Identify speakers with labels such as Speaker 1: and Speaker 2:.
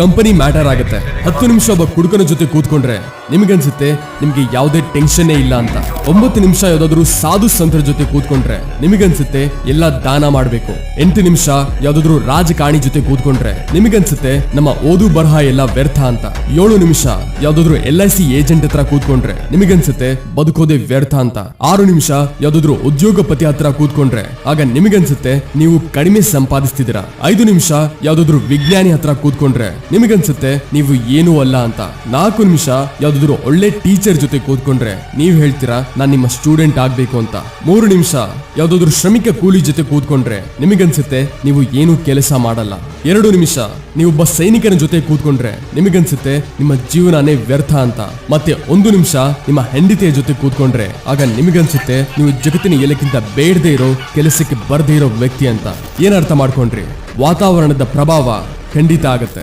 Speaker 1: Company matter ಆಗುತ್ತೆ. ಹತ್ತು ನಿಮಿಷ ಒಬ್ಬ ಕುಡುಕನ ಜೊತೆ ಕೂತ್ಕೊಂಡ್ರೆ ನಿಮ್ಗನ್ಸುತ್ತೆ, ನಿಮ್ಗೆ ಯಾವುದೇ ಟೆನ್ಷನ್ನೇ ಇಲ್ಲ ಅಂತ. ಒಂಬತ್ತು ನಿಮಿಷ ಯಾವ್ದಾದ್ರು ಸಾಧು ಸಂತರ ಜೊತೆ ಕೂತ್ಕೊಂಡ್ರೆ ನಿಮಗನ್ಸುತ್ತೆ, ಎಲ್ಲ ದಾನ ಮಾಡಬೇಕು. ಎಂಟು ನಿಮಿಷ ಯಾವ್ದಾದ್ರು ರಾಜಕಾರಣಿ ಜೊತೆ ಕೂತ್ಕೊಂಡ್ರೆ ನಿಮಗನ್ಸುತ್ತೆ, ನಮ್ಮ ಓದು ಬರಹ ಎಲ್ಲ ವ್ಯರ್ಥ ಅಂತ. ಏಳು ನಿಮಿಷ ಯಾವ್ದಾದ್ರು ಎಲ್ ಐ ಸಿ ಏಜೆಂಟ್ ಹತ್ರ ಕೂತ್ಕೊಂಡ್ರೆ ನಿಮಗನ್ಸುತ್ತೆ, ಬದುಕೋದೇ ವ್ಯರ್ಥ ಅಂತ. ಆರು ನಿಮಿಷ ಯಾವ್ದಾದ್ರು ಉದ್ಯೋಗಪತಿ ಹತ್ರ ಕೂತ್ಕೊಂಡ್ರೆ ಆಗ ನಿಮಗನ್ಸುತ್ತೆ, ನೀವು ಕಡಿಮೆ ಸಂಪಾದಿಸ್ತಿದ್ದೀರಾ. ಐದು ನಿಮಿಷ ಯಾವ್ದಾದ್ರು ವಿಜ್ಞಾನಿ ಹತ್ರ ಕೂತ್ಕೊಂಡ್ರೆ ನಿಮಗನ್ಸುತ್ತೆ, ನೀವು ಏನೂ ಅಲ್ಲ ಅಂತ. ನಾಲ್ಕು ನಿಮಿಷ, ಯಾವ್ದಾದ್ರು ಒಳ್ಳೆ ಟೀಚರ್ ಜೊತೆ ಕೂತ್ಕೊಂಡ್ರೆ ನೀವ್ ಹೇಳ್ತೀರಾ, ನಾನ್ ನಿಮ್ಮ ಸ್ಟೂಡೆಂಟ್ ಆಗ್ಬೇಕು ಅಂತ. ಮೂರು ನಿಮಿಷ, ಯಾವ್ದಾದ್ರು ಶ್ರಮಿಕ ಕೂಲಿ ಜೊತೆ ಕೂತ್ಕೊಂಡ್ರೆ ನಿಮಗನ್ಸುತ್ತೆ, ನೀವು ಏನು ಕೆಲಸ ಮಾಡಲ್ಲ. ಎರಡು ನಿಮಿಷ, ನೀವು ಒಬ್ಬ ಸೈನಿಕನ ಜೊತೆ ಕೂತ್ಕೊಂಡ್ರೆ ನಿಮಗನ್ಸುತ್ತೆ, ನಿಮ್ಮ ಜೀವನನೇ ವ್ಯರ್ಥ ಅಂತ. ಮತ್ತೆ ಒಂದು ನಿಮಿಷ, ನಿಮ್ಮ ಹೆಂಡತಿಯ ಜೊತೆ ಕೂತ್ಕೊಂಡ್ರೆ ಆಗ ನಿಮಗನ್ಸುತ್ತೆ, ನೀವು ಜಗತ್ತಿನ ಎಲ್ಲಕ್ಕಿಂತ ಬೇಡದೇ ಇರೋ, ಕೆಲಸಕ್ಕೆ ಬರ್ದೇ ಇರೋ ವ್ಯಕ್ತಿ ಅಂತ. ಏನರ್ಥ ಮಾಡ್ಕೊಂಡ್ರಿ? ವಾತಾವರಣದ ಪ್ರಭಾವ ಖಂಡಿತ ಆಗತ್ತೆ.